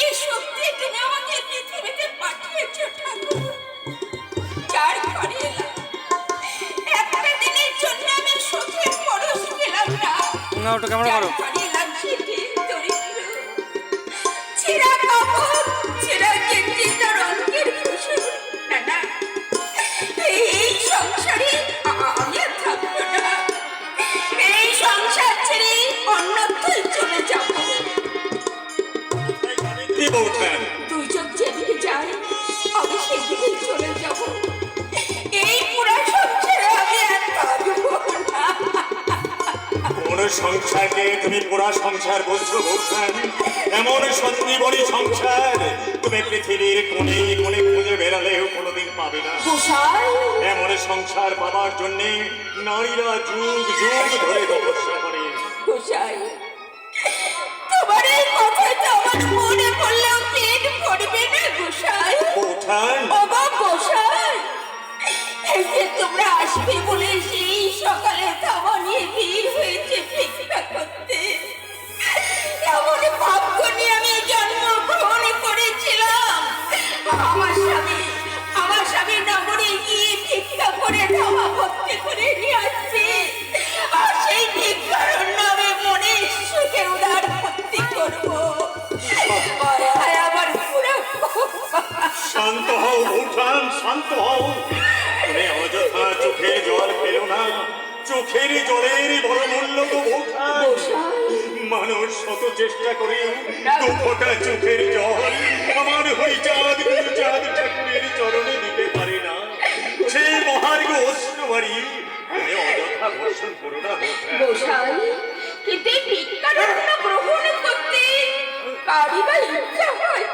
কি শক্তি তুমি আমাকে পৃথিবীতে পাঠিয়েছো ঠাকুর। যার ঘরে এলাম। একটা দিনের জন্য আমি সুখের পরশ পেলাম না না ওটা কেমন করো বলছেন দুইজন যেদিকে যায় আমি সেদিকেই চলে যাব। এই পুরা সংসারে আমি আর কোন সংসারকে তুমি পুরা সংসার বলছো বলছেন এমন সঞ্জীবনী সংসার তুমি পৃথিবীর কোণে কোণে খুঁজে বেড়ালেও কোনোদিন পাবে না। এমন সংসার পাবার জন্য নারীরা যুগ যুগ ধরে তপস্যা করে। শান্ত হও বৌঠান শান্ত হও। তুমি অযথা চোখে জল ফেলো না। চোখের জলের বড় মূল্য তো বৌঠান মানুষ শত চেষ্টা করে দু ফোঁটা চোখের জল আমার হরিচাঁদ গুরুচাঁদ ঠাকুরের চরণে দিতে পারে না। সেই মহার্ঘ অশ্রুবাড়ি তুমি অযথা বর্ষণ করো না। গোসাই এই ভিক্ষারণ্য গ্রহণ করতে। কারই বা ইচ্ছা হয়